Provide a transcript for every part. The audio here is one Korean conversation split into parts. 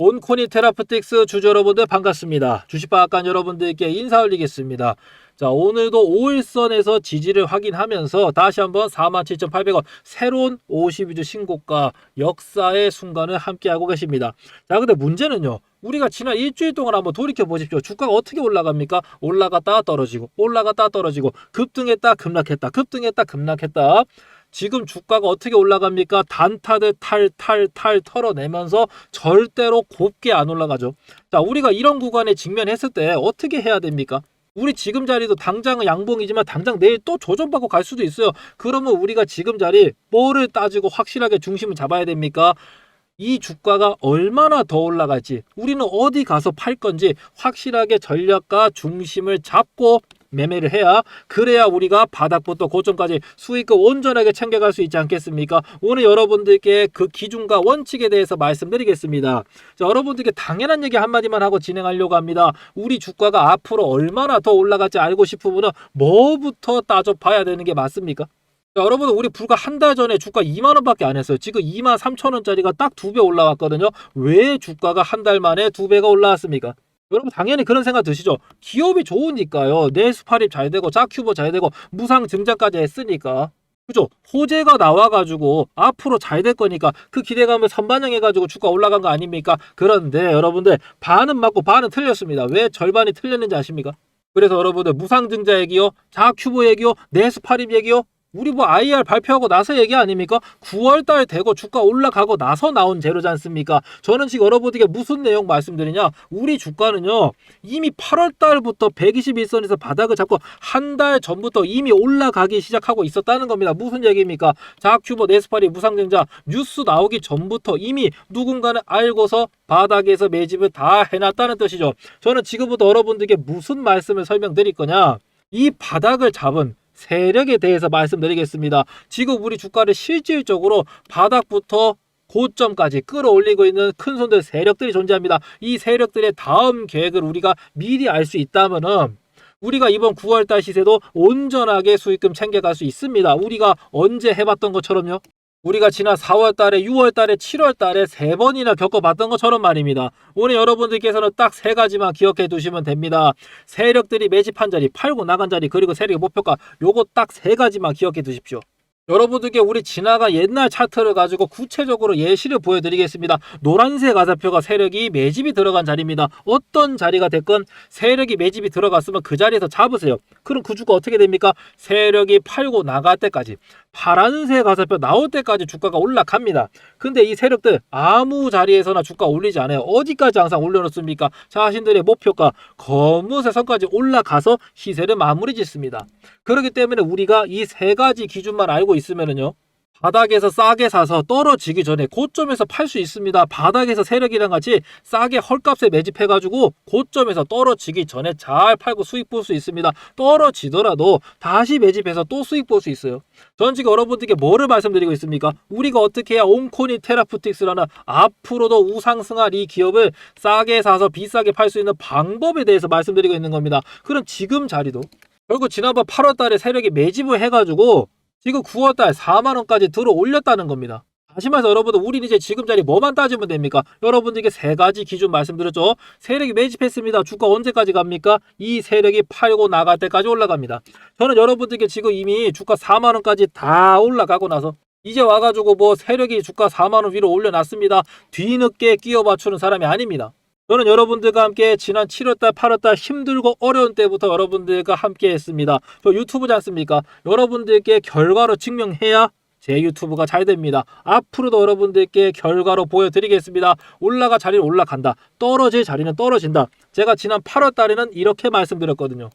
온코니 테라프틱스 주주 여러분들 반갑습니다. 주식방앗간 여러분들께 인사 올리겠습니다. 자, 오늘도 5일선에서 지지를 확인하면서 다시 한번 47,800원 새로운 52주 신고가 역사의 순간을 함께하고 계십니다. 자, 근데 문제는요. 우리가 지난 일주일 동안 한번 돌이켜 보십시오. 주가가 어떻게 올라갑니까? 올라갔다가 떨어지고, 올라갔다가 떨어지고, 급등했다, 급락했다, 급등했다, 급락했다. 지금 주가가 어떻게 올라갑니까? 단타들 탈탈탈 털어내면서 절대로 곱게 안 올라가죠. 자, 우리가 이런 구간에 직면했을 때 어떻게 해야 됩니까? 우리 지금 자리도 당장은 양봉이지만 당장 내일 또 조정받고 갈 수도 있어요. 그러면 우리가 지금 자리 뭐를 따지고 확실하게 중심을 잡아야 됩니까? 이 주가가 얼마나 더 올라갈지 우리는 어디 가서 팔 건지 확실하게 전략과 중심을 잡고 매매를 해야 그래야 우리가 바닥부터 고점까지 수익을 온전하게 챙겨갈 수 있지 않겠습니까? 오늘 여러분들께 그 기준과 원칙에 대해서 말씀드리겠습니다. 자, 여러분들께 당연한 얘기 한마디만 하고 진행하려고 합니다. 우리 주가가 앞으로 얼마나 더 올라갈지 알고 싶으면 뭐부터 따져봐야 되는 게 맞습니까? 자, 여러분 우리 불과 한 달 전에 주가 2만 원밖에 안 했어요. 지금 2만 3천 원짜리가 딱 두 배 올라왔거든요. 왜 주가가 한 달 만에 두 배가 올라왔습니까? 여러분 당연히 그런 생각 드시죠. 기업이 좋으니까요. 내수팔입 잘 되고 자큐버 잘 되고 무상 증자까지 했으니까. 그죠? 호재가 나와가지고 앞으로 잘 될 거니까 그 기대감을 선반영해가지고 주가 올라간 거 아닙니까? 그런데 여러분들 반은 맞고 반은 틀렸습니다. 왜 절반이 틀렸는지 아십니까? 그래서 여러분들 무상증자 얘기요, 자큐버 얘기요, 내수팔입 얘기요, 우리 뭐 IR 발표하고 나서 얘기 아닙니까? 9월달 되고 주가 올라가고 나서 나온 재료지 않습니까? 저는 지금 여러분들에게 무슨 내용 말씀드리냐? 우리 주가는요 이미 8월달부터 121선에서 바닥을 잡고 한 달 전부터 이미 올라가기 시작하고 있었다는 겁니다. 무슨 얘기입니까? 자큐버 네스파리 무상증자 뉴스 나오기 전부터 이미 누군가는 알고서 바닥에서 매집을 다 해놨다는 뜻이죠. 저는 지금부터 여러분들에게 무슨 말씀을 설명드릴 거냐? 이 바닥을 잡은 세력에 대해서 말씀드리겠습니다. 지금 우리 주가를 실질적으로 바닥부터 고점까지 끌어올리고 있는 큰 손들 세력들이 존재합니다. 이 세력들의 다음 계획을 우리가 미리 알 수 있다면은 우리가 이번 9월달 시세도 온전하게 수익금 챙겨갈 수 있습니다. 우리가 언제 해봤던 것처럼요. 우리가 지난 4월 달에, 6월 달에, 7월 달에 세 번이나 겪어봤던 것처럼 말입니다. 오늘 여러분들께서는 딱 세 가지만 기억해 두시면 됩니다. 세력들이 매집한 자리, 팔고 나간 자리, 그리고 세력의 목표가 요거 딱 세 가지만 기억해 두십시오. 여러분들께 우리 지나간 옛날 차트를 가지고 구체적으로 예시를 보여드리겠습니다. 노란색 가사표가 세력이 매집이 들어간 자리입니다. 어떤 자리가 됐건 세력이 매집이 들어갔으면 그 자리에서 잡으세요. 그럼 그 주가 어떻게 됩니까? 세력이 팔고 나갈 때까지 파란색 가사표 나올 때까지 주가가 올라갑니다. 근데 이 세력들 아무 자리에서나 주가 올리지 않아요. 어디까지 항상 올려놓습니까? 자신들의 목표가 검은색 선까지 올라가서 시세를 마무리 짓습니다. 그렇기 때문에 우리가 이 세 가지 기준만 알고 있으면은요. 바닥에서 싸게 사서 떨어지기 전에 고점에서 팔 수 있습니다. 바닥에서 세력이랑 같이 싸게 헐값에 매집해가지고 고점에서 떨어지기 전에 잘 팔고 수익 볼 수 있습니다. 떨어지더라도 다시 매집해서 또 수익 볼 수 있어요. 전 지금 여러분들께 뭐를 말씀드리고 있습니까? 우리가 어떻게 해야 온코니 테라푸틱스라는 앞으로도 우상승할 이 기업을 싸게 사서 비싸게 팔 수 있는 방법에 대해서 말씀드리고 있는 겁니다. 그럼 지금 자리도 결국 지난번 8월 달에 세력이 매집을 해가지고 지금 9월달 4만 원까지 들어 올렸다는 겁니다. 다시 말해서 여러분들 우리는 이제 지금 자리 뭐만 따지면 됩니까? 여러분들에게 세 가지 기준 말씀드렸죠. 세력이 매집했습니다. 주가 언제까지 갑니까? 이 세력이 팔고 나갈 때까지 올라갑니다. 저는 여러분들께 지금 이미 주가 4만 원까지 다 올라가고 나서 이제 와가지고 뭐 세력이 주가 4만 원 위로 올려놨습니다. 뒤늦게 끼워 맞추는 사람이 아닙니다. 저는 여러분들과 함께 지난 7월달, 8월달 힘들고 어려운 때부터 여러분들과 함께 했습니다. 저 유튜브지 않습니까? 여러분들께 결과로 증명해야 제 유튜브가 잘 됩니다. 앞으로도 여러분들께 결과로 보여드리겠습니다. 올라가 자리는 올라간다. 떨어질 자리는 떨어진다. 제가 지난 8월 달에는 이렇게 말씀드렸거든요.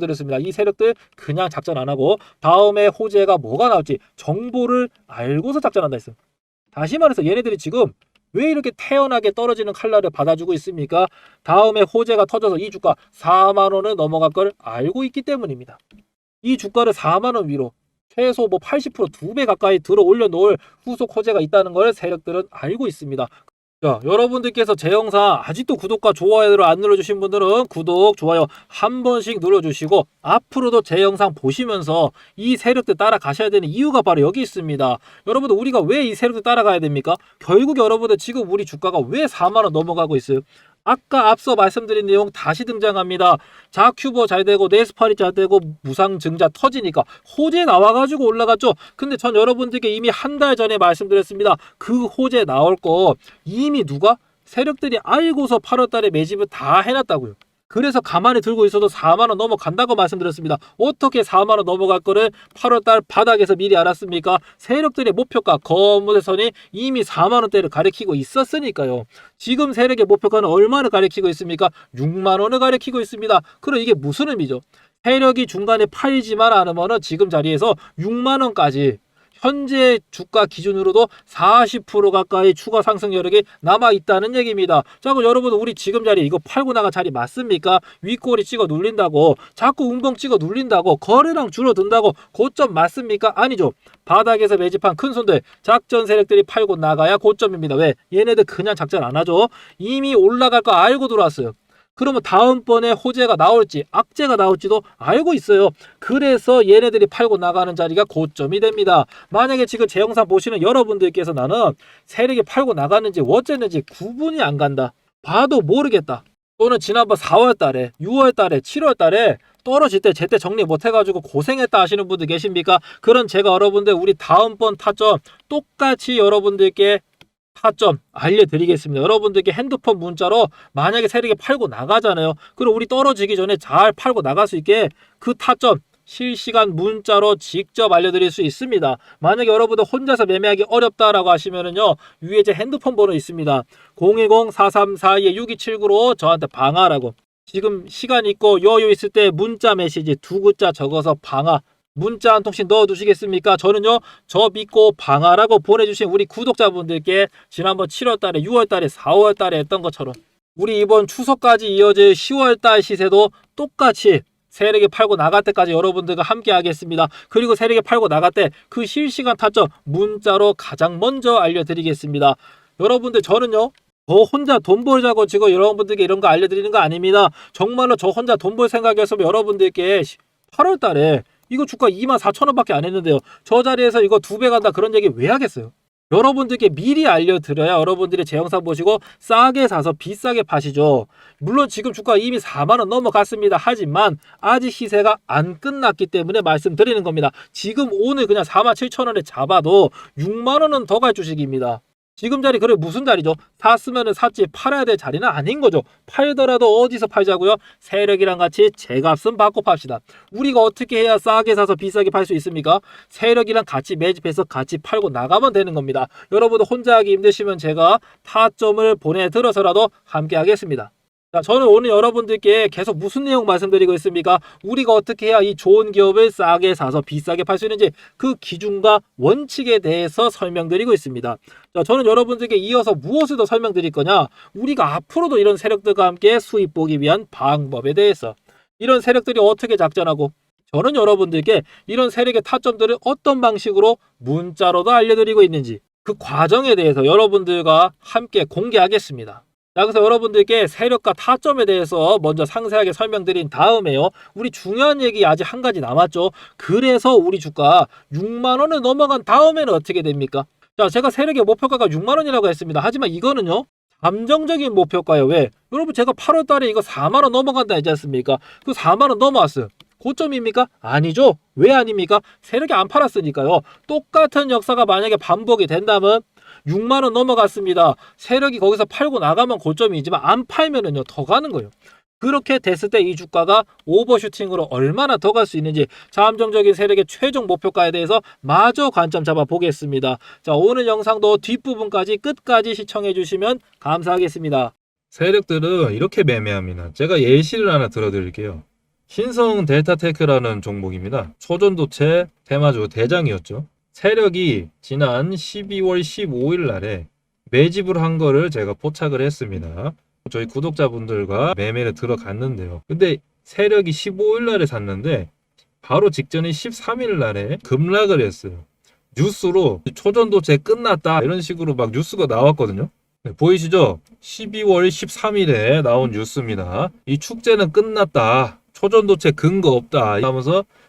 드렸습니다. 이 세력들 그냥 작전 안 하고 다음에 호재가 뭐가 나올지 정보를 알고서 작전한다 했어요. 다시 말해서 얘네들이 지금 왜 이렇게 태연하게 떨어지는 칼날을 받아주고 있습니까? 다음에 호재가 터져서 이 주가 4만 원을 넘어갈 걸 알고 있기 때문입니다. 이 주가를 4만 원 위로 최소 뭐 80%, 2배 가까이 들어 올려 놓을 후속 호재가 있다는 걸 세력들은 알고 있습니다. 자, 여러분들께서 제 영상 아직도 구독과 좋아요를 안 눌러주신 분들은 구독, 좋아요 한 번씩 눌러주시고 앞으로도 제 영상 보시면서 이 세력들 따라가셔야 되는 이유가 바로 여기 있습니다. 여러분들 우리가 왜 이 세력들 따라가야 됩니까? 결국 여러분들 지금 우리 주가가 왜 4만원 넘어가고 있어요? 아까 앞서 말씀드린 내용 다시 등장합니다. 자 큐버 잘 되고 네스파리 잘 되고 무상 증자 터지니까 호재 나와가지고 올라갔죠. 근데 전 여러분들께 이미 한 달 전에 말씀드렸습니다. 그 호재 나올 거 이미 누가 세력들이 알고서 8월달에 매집을 다 해놨다고요. 그래서 가만히 들고 있어도 4만 원 넘어간다고 말씀드렸습니다. 어떻게 4만 원 넘어갈 거를 8월달 바닥에서 미리 알았습니까? 세력들의 목표가 거무의 선이 이미 4만 원대를 가리키고 있었으니까요. 지금 세력의 목표가는 얼마를 가리키고 있습니까? 6만 원을 가리키고 있습니다. 그럼 이게 무슨 의미죠? 세력이 중간에 팔지만 않으면 지금 자리에서 6만 원까지 현재 주가 기준으로도 40% 가까이 추가 상승 여력이 남아 있다는 얘기입니다. 자, 그럼 여러분 우리 지금 자리 이거 팔고 나간 자리 맞습니까? 윗꼬리 찍어 눌린다고 자꾸 운봉 찍어 눌린다고 거래량 줄어든다고 고점 맞습니까? 아니죠. 바닥에서 매집한 큰 손들 작전 세력들이 팔고 나가야 고점입니다. 왜? 얘네들 그냥 작전 안 하죠. 이미 올라갈 거 알고 들어왔어요. 그러면 다음번에 호재가 나올지 악재가 나올지도 알고 있어요. 그래서 얘네들이 팔고 나가는 자리가 고점이 됩니다. 만약에 지금 제 영상 보시는 여러분들께서 나는 세력이 팔고 나갔는지 어쨌는지 구분이 안 간다. 봐도 모르겠다. 또는 지난번 4월 달에, 6월 달에, 7월 달에 떨어질 때 제때 정리 못 해가지고 고생했다 하시는 분들 계십니까? 그런 제가 여러분들 우리 다음번 타점 똑같이 여러분들께 타점 알려드리겠습니다. 여러분들께 핸드폰 문자로 만약에 세력이 팔고 나가잖아요. 그럼 우리 떨어지기 전에 잘 팔고 나갈 수 있게 그 타점 실시간 문자로 직접 알려드릴 수 있습니다. 만약에 여러분들 혼자서 매매하기 어렵다라고 하시면은요 위에 제 핸드폰 번호 있습니다. 010-4342-6279로 저한테 방하라고 지금 시간 있고 여유 있을 때 문자 메시지 두 글자 적어서 방하 문자 한 통씩 넣어 두시겠습니까? 저는요, 저 믿고 방하라고 보내주신 우리 구독자분들께 지난번 7월달에, 6월달에, 4월달에 했던 것처럼 우리 이번 추석까지 이어질 10월달 시세도 똑같이 세력이 팔고 나갈 때까지 여러분들과 함께 하겠습니다. 그리고 세력이 팔고 나갈 때 그 실시간 타점 문자로 가장 먼저 알려드리겠습니다. 여러분들 저는요, 저 혼자 돈 벌자고 지금 여러분들께 이런 거 알려드리는 거 아닙니다. 정말로 저 혼자 돈 벌 생각이었으면 여러분들께 8월 달에 이거 주가 2만 4천 원밖에 안 했는데요. 저 자리에서 이거 두 배 간다 그런 얘기 왜 하겠어요? 여러분들께 미리 알려드려야 여러분들이 제 영상 보시고 싸게 사서 비싸게 파시죠. 물론 지금 주가 이미 4만 원 넘어갔습니다. 하지만 아직 시세가 안 끝났기 때문에 말씀드리는 겁니다. 지금 오늘 그냥 4만 7천 원에 잡아도 6만 원은 더 갈 주식입니다. 지금 자리 그래 무슨 자리죠? 샀으면 샀지 팔아야 될 자리는 아닌 거죠. 팔더라도 어디서 팔자고요? 세력이랑 같이 제값은 받고 팝시다. 우리가 어떻게 해야 싸게 사서 비싸게 팔 수 있습니까? 세력이랑 같이 매집해서 같이 팔고 나가면 되는 겁니다. 여러분들 혼자 하기 힘드시면 제가 타점을 보내들어서라도 함께 하겠습니다. 자, 저는 오늘 여러분들께 계속 무슨 내용 말씀드리고 있습니까? 우리가 어떻게 해야 이 좋은 기업을 싸게 사서 비싸게 팔 수 있는지 그 기준과 원칙에 대해서 설명드리고 있습니다. 자, 저는 여러분들께 이어서 무엇을 더 설명드릴 거냐? 우리가 앞으로도 이런 세력들과 함께 수입 보기 위한 방법에 대해서 이런 세력들이 어떻게 작전하고 저는 여러분들께 이런 세력의 타점들을 어떤 방식으로 문자로도 알려드리고 있는지 그 과정에 대해서 여러분들과 함께 공개하겠습니다. 자, 그래서 여러분들께 세력과 타점에 대해서 먼저 상세하게 설명드린 다음에요. 우리 중요한 얘기 아직 한 가지 남았죠. 그래서 우리 주가 6만 원을 넘어간 다음에는 어떻게 됩니까? 자, 제가 세력의 목표가가 6만 원이라고 했습니다. 하지만 이거는요. 감정적인 목표가요. 왜? 여러분 제가 8월 달에 이거 4만 원 넘어간다 했지 않습니까? 그 4만 원 넘어왔어요. 고점입니까? 아니죠. 왜 아닙니까? 세력이 안 팔았으니까요. 똑같은 역사가 만약에 반복이 된다면 6만 원 넘어갔습니다. 세력이 거기서 팔고 나가면 고점이지만 안 팔면은요 더 가는 거예요. 그렇게 됐을 때 이 주가가 오버슈팅으로 얼마나 더 갈 수 있는지 잠정적인 세력의 최종 목표가에 대해서 마저 관점 잡아 보겠습니다. 자 오늘 영상도 뒷부분까지 끝까지 시청해 주시면 감사하겠습니다. 세력들은 이렇게 매매합니다. 제가 예시를 하나 들어드릴게요. 신성 델타테크라는 종목입니다. 초전도체 테마주 대장이었죠. 세력이 지난 12월 15일 날에 매집을 한 거를 제가 포착을 했습니다. 저희 구독자분들과 매매를 들어갔는데요. 근데 세력이 15일 날에 샀는데 바로 직전인 13일 날에 급락을 했어요. 뉴스로 초전도체 끝났다 이런 식으로 막 뉴스가 나왔거든요. 네, 보이시죠? 12월 13일에 나온 뉴스입니다. 이 축제는 끝났다. 초전도체 근거 없다. 하면서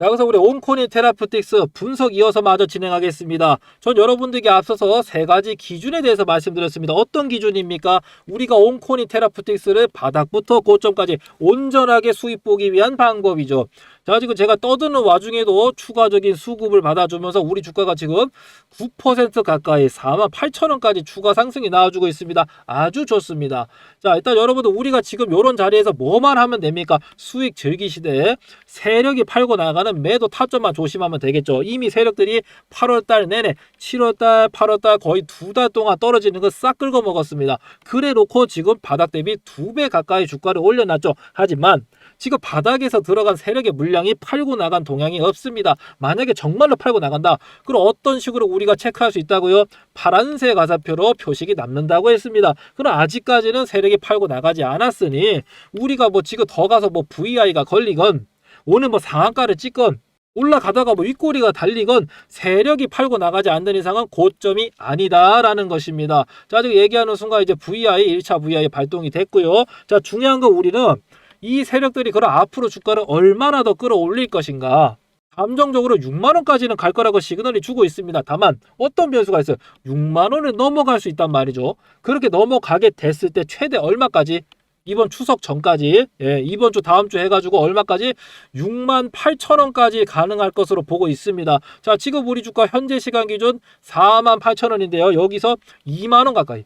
자, 그래서 우리 온코니 테라프틱스 분석 이어서 마저 진행하겠습니다. 전 여러분들께 앞서서 세 가지 기준에 대해서 말씀드렸습니다. 어떤 기준입니까? 우리가 온코니 테라프틱스를 바닥부터 고점까지 온전하게 수익 보기 위한 방법이죠. 자, 지금 제가 떠드는 와중에도 추가적인 수급을 받아주면서 우리 주가가 지금 9% 가까이 4만 8천 원까지 추가 상승이 나와주고 있습니다. 아주 좋습니다. 자, 일단 여러분들 우리가 지금 이런 자리에서 뭐만 하면 됩니까? 수익 즐기시되 세력이 팔고 나가는 매도 타점만 조심하면 되겠죠. 이미 세력들이 8월달 내내 7월달, 8월달 거의 두 달 동안 떨어지는 거 싹 긁어 먹었습니다. 그래 놓고 지금 바닥 대비 두 배 가까이 주가를 올려놨죠. 하지만 지금 바닥에서 들어간 세력의 물량이 팔고 나간 동향이 없습니다. 만약에 정말로 팔고 나간다. 그럼 어떤 식으로 우리가 체크할 수 있다고요? 파란색 가사표로 표식이 남는다고 했습니다. 그럼 아직까지는 세력이 팔고 나가지 않았으니 우리가 뭐 지금 더 가서 뭐 VI가 걸리건 오늘 뭐 상한가를 찍건 올라가다가 뭐 윗꼬리가 달리건 세력이 팔고 나가지 않는 이상은 고점이 아니다라는 것입니다. 자, 지금 얘기하는 순간 이제 VI 1차 VI 발동이 됐고요. 자, 중요한 건 우리는 이 세력들이 그럼 앞으로 주가를 얼마나 더 끌어올릴 것인가? 감정적으로 6만 원까지는 갈 거라고 시그널이 주고 있습니다. 다만 어떤 변수가 있어요? 6만 원을 넘어갈 수 있단 말이죠. 그렇게 넘어가게 됐을 때 최대 얼마까지? 이번 추석 전까지 예, 이번 주 다음 주 해가지고 얼마까지 6만 8천 원까지 가능할 것으로 보고 있습니다. 자 지금 우리 주가 현재 시간 기준 4만 8천 원인데요. 여기서 2만 원 가까이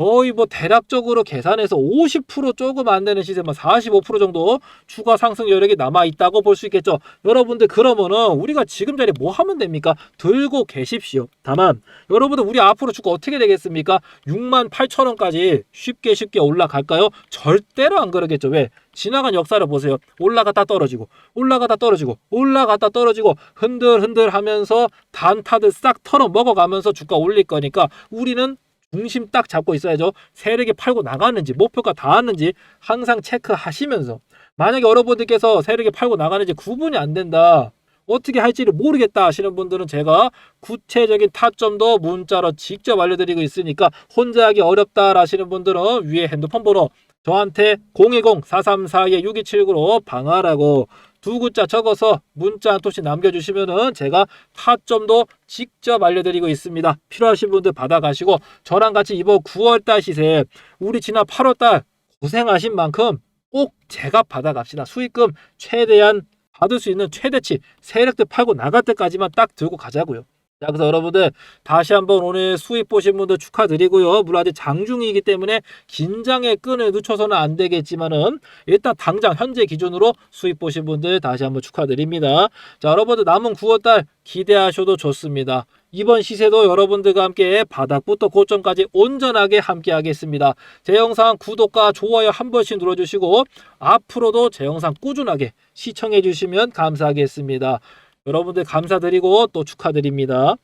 거의 뭐 대략적으로 계산해서 50% 조금 안 되는 시세만 45% 정도 추가 상승 여력이 남아 있다고 볼 수 있겠죠. 여러분들 그러면은 우리가 지금 자리에 뭐 하면 됩니까? 들고 계십시오. 다만 여러분들 우리 앞으로 주가 어떻게 되겠습니까? 6만 8천 원까지 쉽게 쉽게 올라갈까요? 절대로 안 그러겠죠. 왜? 지나간 역사를 보세요. 올라갔다 떨어지고 올라갔다 떨어지고 올라갔다 떨어지고 흔들흔들 하면서 단타들 싹 털어 먹어가면서 주가 올릴 거니까 우리는 중심 딱 잡고 있어야죠. 세력이 팔고 나가는지 목표가 닿았는지 항상 체크하시면서 만약에 여러분들께서 세력이 팔고 나가는지 구분이 안 된다. 어떻게 할지를 모르겠다 하시는 분들은 제가 구체적인 타점도 문자로 직접 알려드리고 있으니까 혼자 하기 어렵다 하시는 분들은 위에 핸드폰 번호 저한테 010-434-6279로 방하라고 두 글자 적어서 문자 한 통씩 남겨주시면은 제가 타점도 직접 알려드리고 있습니다. 필요하신 분들 받아가시고 저랑 같이 이번 9월달 시세 우리 지난 8월달 고생하신 만큼 꼭 제가 받아갑시다. 수익금 최대한 받을 수 있는 최대치 세력들 팔고 나갈 때까지만 딱 들고 가자고요. 자, 그래서 여러분들 다시 한번 오늘 수익 보신 분들 축하드리고요. 물론 아직 장중이기 때문에 긴장의 끈을 늦춰서는 안 되겠지만은 일단 당장 현재 기준으로 수익 보신 분들 다시 한번 축하드립니다. 자, 여러분들 남은 9월달 기대하셔도 좋습니다. 이번 시세도 여러분들과 함께 바닥부터 고점까지 온전하게 함께 하겠습니다. 제 영상 구독과 좋아요 한 번씩 눌러주시고 앞으로도 제 영상 꾸준하게 시청해 주시면 감사하겠습니다. 여러분들 감사드리고 또 축하드립니다.